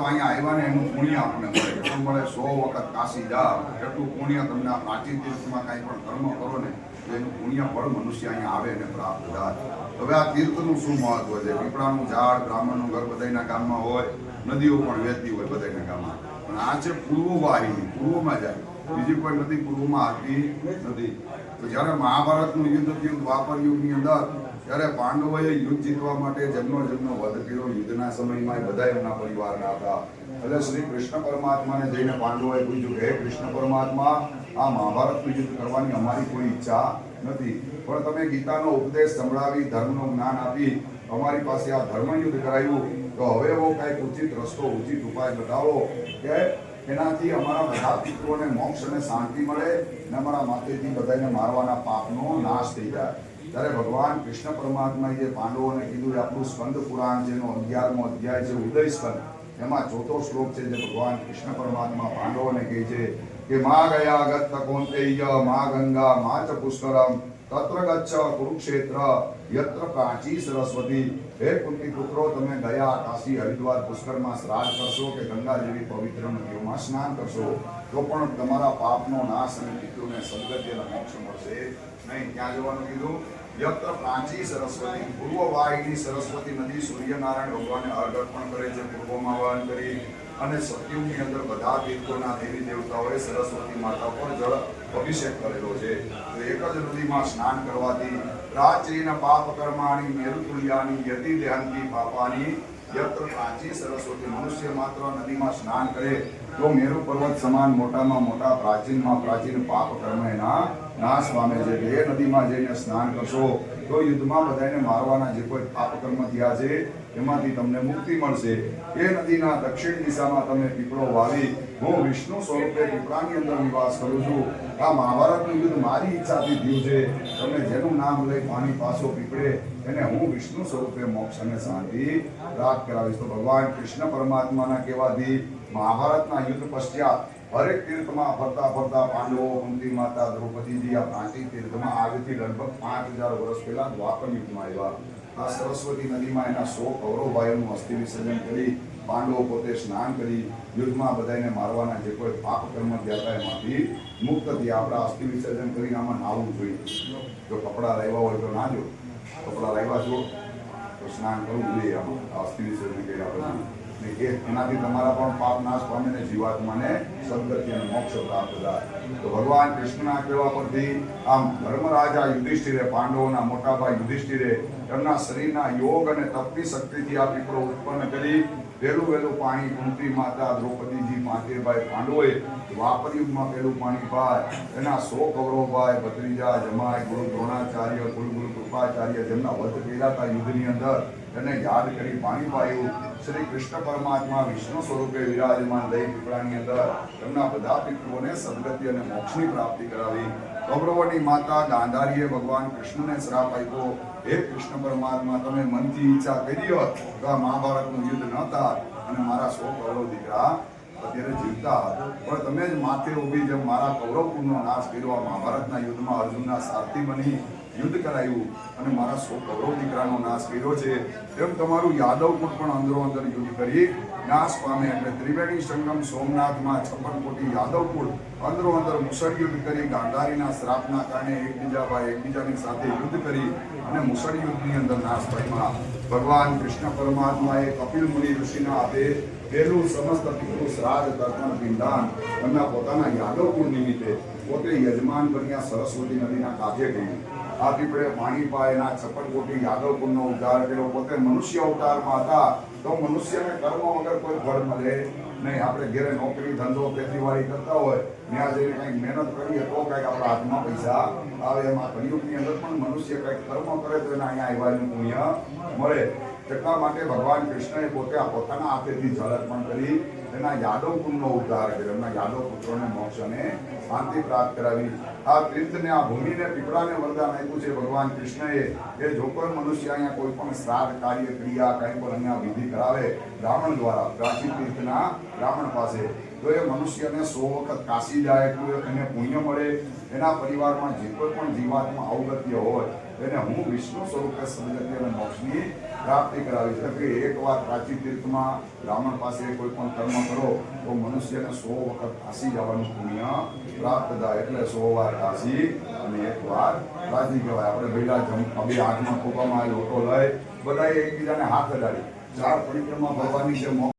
તો અહીંયા આવ્યા ને એનું પુણ્ય આપણને મળે. કેટલું મળે? સો વખત કાશી જાઓ. એટલું પુણ્ય તમને પ્રાચીન તીર્થમાં કાંઈ પણ કર્મ કરો ને, તો એનું પુણ્ય ફળ મનુષ્ય અહીંયા આવે ને પ્રાપ્ત થાય. હવે આ તીર્થનું શું મહત્વ છે? પીપળાનું ઝાડ, બ્રાહ્મણનું ઘર બધાના ગામમાં હોય, નદીઓ પણ વહેતી હોય બધાના ગામમાં. પણ આ છે પૂર્વ વાહિની પૂર્વમાં જાય. બીજી કોઈ નદી પૂર્વમાં આવતી નથી. તો જ્યારે મહાભારતનું યુદ્ધ થયું, દ્વાપર યુગની અંદર ત્યારે પાંડવોએ યુદ્ધ જીતવા માટે જન્મ જન્મ વધ કર્યો. યુદ્ધના સમયમાં બધા એમના પરિવારના હતા. એટલે શ્રી કૃષ્ણ પરમાત્માને જઈને પાંડવોએ પૂછ્યું, હે કૃષ્ણ પરમાત્મા, આ મહાભારતનું યુદ્ધ કરવાની અમારી કોઈ ઈચ્છા નથી. પણ તમે ગીતાનો ઉપદેશ સંભળાવી, ધર્મનું જ્ઞાન આપી, અમારી પાસે આ ધર્મ યુદ્ધ કરાયું. તો હવે એવો કાંઈક ઉચિત રસ્તો, ઉચિત ઉપાય બતાવો કે એનાથી અમારા બધા પિત્રોને મોક્ષ અને શાંતિ મળે અને અમારા માતેથી બધાને મારવાના પાપનો નાશ થઈ જાય. ત્યારે ભગવાન કૃષ્ણ પરમાત્માએ જે પાંડવોને કીધું આપણું સ્કંદ પુરાણ જેનો અગિયારમો અધ્યાય છે, ઉદય સ્કંદ, એમાં ચોથો શ્લોક છે જે ભગવાન કૃષ્ણ પરમાત્મા પાંડવોને કહે છે કે મા ગયા ગત કોંતેય, મા ગંગા, મા ચ પુષ્કરમ, તત્ર ગચ્છ કુરુક્ષેત્ર, યત્ર પ્રાચી સરસ્વતી. હે કુંતી પુત્રો, તમે ગયા કાશી હરિદ્વાર પુષ્કરમાં શ્રાદ્ધ કરશો કે ગંગા જેવી પવિત્ર નદીઓમાં સ્નાન કરશો, તો પણ તમારા પાપનો નાશ અને પિતૃને સદગતિ અને મોક્ષ મળશે. નહીં, ક્યાં જવાનું કીધું? યત્ર પ્રાંચી સરસ્વતી, પૂર્વ સરસ્વતી નદી સૂર્યનારાયણ ભગવાનને અર્ઘ અર્પણ કરે છે પૂર્વમાં વહન કરી અને સત્યુગની અંદર બધા તીર્થોના દેવી દેવતાઓએ સરસ્વતી માતા પર જળ અભિષેક કરેલો છે. તો એક જ નદીમાં સ્નાન કરવાથી પ્રાચીન પાપ કર્માની મેરુતુલ્યાની યતિ દેહંતી પાપાની યત્ર પ્રાચી સરસ્વતી મનુષ્ય માત્ર નદીમાં સ્નાન કરે, તો મેરુ પર્વત સમાન મોટામાં મોટા પ્રાચીનમાં પ્રાચીન પાપ કર્મ એના નાશ પામે છે કે એ નદીમાં જઈને સ્નાન કરશો, તો યુદ્ધમાં બધાને મારવાના જે કોઈ પાપ કર્મ થયા છે એમાંથી તમને મુક્તિ મળશે. એ નદીના દક્ષિણ દિશામાં તમે પીપળો વાવી હું વિષ્ણુ સ્વરૂપે પીપળાની અંદર નિવાસ કરું છું. આ મહાભારતનું યુદ્ધ મારી ઈચ્છાથી થયું છે. તમે જેનું નામ લઈ પાણી પાછો પીપળે, એને હું વિષ્ણુ સ્વરૂપે મોક્ષ અને શાંતિ પ્રાપ્ત કરાવીશ. તો ભગવાન કૃષ્ણ પરમાત્માના કહેવાથી મહાભારતના યુદ્ધ પશ્ચાત હરેક તીર્થમાં ફરતા ફરતા પાંડવો, કુંતી માતા, દ્રૌપદીજી આ પાંચી તીર્થમાં આજથી લગભગ પાંચ હજાર વર્ષ પહેલા દ્વાપર યુગમાં આવ્યા. આ સરસ્વતી નદીમાં એના સો કૌરવભાઈઓનું અસ્થિ વિસર્જન કરી, પાંડવો પોતે સ્નાન કરી, યુદ્ધમાં બધાને મારવાના જે કોઈ પાપ કર્મ હતા એમાંથી મુક્ત થયા આપણે અસ્થિ વિસર્જન કરીને આમાં નાહવું જોઈએ. જો કપડાં લાવ્યા હોય તો ના જો. કપડાં લાવ્યા છો તો સ્નાન કરવું જોઈએ આમાં. અસ્થિ વિસર્જન કર્યા પછી એ એનાથી તમારા પણ પાપ નાશ પામે ને જીવાત્માને સદગતિ અને મોક્ષ પ્રાપ્ત થાય. તો ભગવાન કૃષ્ણના કહેવા પરથી આમ ધર્મરાજા યુધિષ્ઠિરે, પાંડવોના મોટા ભાઈ યુધિષ્ઠિરે એમના શરીરના યોગ અને તપની શક્તિથી આ પીપળો ઉત્પન્ન કરી વહેલું વહેલું પાણી કુંતી માતા દ્રૌપદીજી પાંચેભાઈ પાંડવે દ્વાપર યુગમાં પહેલું પાણી પાય. એના સો કૌરવભાઈ ભત્રીજા જમાય, ગુરુ દ્રોણાચાર્ય, ગુરુ ગુરુ કૃપાચાર્ય જેમના વધ કર્યા હતા યુદ્ધની અંદર એને યાદ કરી પાણી પાયું. શ્રી કૃષ્ણ પરમાત્મા વિષ્ણુ સ્વરૂપે વિરાજમાન લઈ પીપળાની અંદર એમના બધા પિતૃઓને સદગતિ અને મોક્ષની પ્રાપ્તિ કરાવી. કૌરવોની માતા ગાંધારીએ ભગવાન કૃષ્ણને શ્રાપ આપ્યો. હે કૃષ્ણ પરમાત્મા, તમે મનથી ઈચ્છા કરી હોત, તો આ મહાભારતનું યુદ્ધ ન થાત અને મારા સો કૌરવ દીકરા અત્યારે જીવતા પણ તમે જ માથે ઊભી જેમ મારા કૌરવપુરનો નાશ કર્યો. આ મહાભારતના યુદ્ધમાં અર્જુનના સારથી બની યુદ્ધ કરાયું અને મારા સો કૌરવ દીકરાનો નાશ કર્યો છે. એમ તમારું યાદવ પણ અંદરો અંદર યુદ્ધ કરી નાશ પામે એટલે ત્રિવેણી સંગમ સોમનાથમાં છપ્પન કોટી યાદવ અંદરો અંદર મુસળ યુદ્ધ કરી ગાંધારીના શ્રાપના કારણે એકબીજા ભાઈ એકબીજાની સાથે યુદ્ધ કરી અને મુસળ યુદ્ધની અંદર નાશ પામ્યા. ભગવાન કૃષ્ણ પરમાત્માએ કપિલ મુનિ ઋષિના હાથે પહેલું સમસ્ત પિતૃ શ્રાદ્ધ તર્પણ પિંડાન એમના પોતાના યાદવ કુળ નિમિત્તે પોતે યજમાન બન્યા સરસ્વતી નદીના કાંઠે ગયું આ પીપળે પાણી પાયના છપ્પન કોટી યાદવ કુળનો ઉદ્ધાર કર્યો. પોતે મનુષ્ય અવતારમાં હતા. તો મનુષ્યને કર્મ વગર કોઈ ફળ મળે નહીં. આપણે ઘેરે નોકરી, ધંધો, ખેતીવાડી કરતા હોય, ત્યાં જઈને કંઈક મહેનત કરીએ તો કંઈક આપણા હાથમાં પૈસા આવે એમાં કળિયુગની અંદર પણ મનુષ્ય કંઈક કર્મ કરે તો એને અહીંયા આવ્યાનું પુણ્ય મળે. એટલા માટે ભગવાન કૃષ્ણએ પોતે પોતાના હાથેથી જળ અર્પણ કરી, એના યાદવ કુંડનો ઉદ્ધાર કર્યો. એમના યાદવ પુત્રોને મોક્ષ શાંતિ પ્રાપ્ત કરાવી. આ તીર્થને, આ ભૂમિને, પીપળાને વરદાન આપ્યું છે ભગવાન કૃષ્ણએ. એ જો કોઈ મનુષ્ય અહીંયા કોઈ પણ શ્રાદ્ધ કાર્ય, ક્રિયા, કંઈ પણ અહીંયા વિધિ કરાવે, બ્રાહ્મણ દ્વારા, પ્રાચીન તીર્થના બ્રાહ્મણ પાસે, તો એ મનુષ્યને સો વખત કાશી જાય એટલું એને પુણ્ય મળે. એના પરિવારમાં જે કોઈ પણ જીવાત્મા અવગત્ય હોય એને હું વિષ્ણુ સ્વરૂપે સદગતિ અને મોક્ષની પ્રાપ્તિ કરાવી છે કે એકવાર પ્રાચીન તીર્થમાં બ્રાહ્મણ પાસે કોઈ પણ કર્મ કરો, તો મનુષ્યને સો વખત કાશી જવાનું પુણ્ય પ્રાપ્ત થાય એટલે સો વાર કાશી અને એક વાર પ્રાચી કહેવાય. આપણે ભેગા જમ બે હાથમાં ખોપામાં લોટો લઈ બધાએ એકબીજાને હાથ અડાડી. ચાર પરિક્રમા ભરવાની છે